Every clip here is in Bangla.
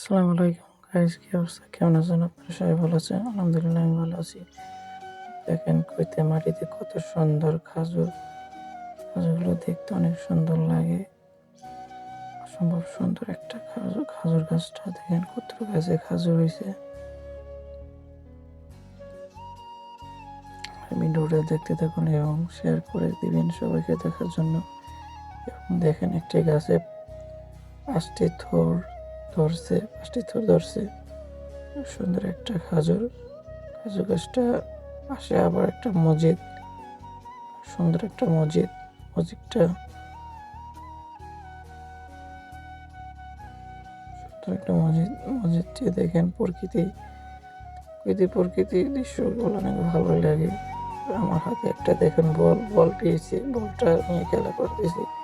আসসালামু আলাইকুম। গাইস কি অবস্থা? কেমন আছেন আপনারা? সবাই ভালো আছেন? আলহামদুলিল্লাহ, আমি ভালো আছি। দেখেন কইতে মাটিতে কত সুন্দর খাজুর। খাজুরগুলো দেখতে অনেক সুন্দর লাগে। অসম্ভব সুন্দর একটা খাজুর খাজুর গাছটা। দেখেন কত গাছে খাজুর হয়েছে ভিডিওটা দেখতে থাকুন এবং শেয়ার করে দিবেন সবাইকে দেখার জন্য। এবং দেখেন একটি গাছে পাঁচটি থোর। ধরছে, পাঁচটি থোর ধরছে। খুব সুন্দর একটা খাজুর। খাজুর গাছটা পাশে আবার একটা মসজিদ। সুন্দর একটা মসজিদ, মসজিদটা। সুন্দর একটা মসজিদ, মসজিদটি দেখেন প্রকৃতি। প্রকৃতি প্রকৃতি দৃশ্যগুলো অনেক ভালো লাগে। আমার হাতে একটা দেখেন বল বল পেয়েছি, বলটা নিয়ে খেলা করতেছি।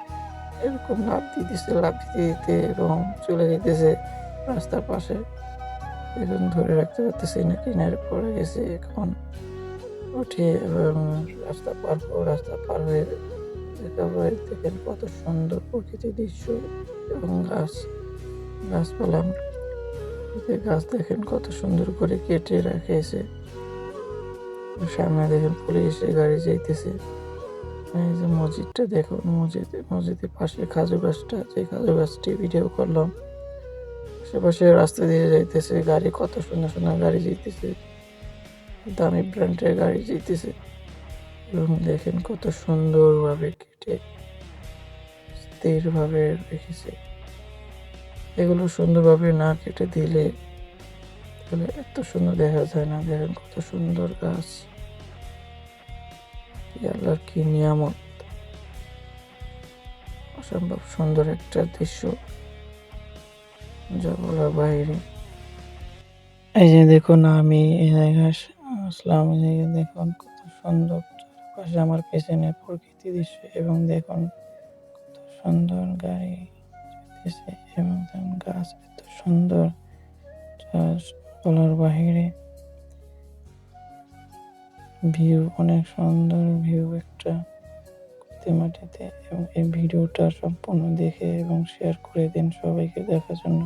এরকম লাভ দিতেছে লাভ দিতে দিতে এবং চলে যেতেছে রাস্তার পাশে। এখন ধরে রাখতে পারতেছি না, কিনারে পরে গেছে এখন। উঠে রাস্তা পার হব রাস্তা পার হয়ে তারপরে দেখেন কত সুন্দর প্রকৃতি দৃশ্য এবং গাছ এতে গাছ দেখেন কত সুন্দর করে কেটে রাখেছে। সামনে দেখেন পুলিশের গাড়ি যাইতেছে। এই যে মসজিদটা দেখুন মসজিদ, মসজিদের পাশে খাজু গাছটা যে খাজু গাছটি ভিডিও করলাম। আশেপাশে রাস্তা দিয়ে যাইতেছে, গাড়ি কত সুন্দর সুন্দর গাড়ি যাইতেছে, দামি ব্র্যান্ডের গাড়ি যাইতেছে। এবং দেখেন কত সুন্দরভাবে কেটে, স্থিরভাবে রেখেছে। এগুলো সুন্দরভাবে না কেটে দিলে তাহলে এত সুন্দর দেখা যায় না, দেখেন কত সুন্দর গাছ। আল্লাহর কি নিয়ামত। অসম্ভব সুন্দর একটা দৃশ্য। যা বাইরে। এই যে দেখুন আমি এই জায়গায় আসলাম, এই দেখুন কত সুন্দর চারপাশে আমার পেছনে প্রকৃতি দৃশ্য এবং দেখুন কত সুন্দর গাড়ি এবং গাছ এত সুন্দর। বলার বাহিরে ভিউ, অনেক সুন্দর ভিউ একটা মাটিতে। এবং এই ভিডিওটা সম্পূর্ণ দেখে এবং শেয়ার করে দিন সবাইকে দেখার জন্য।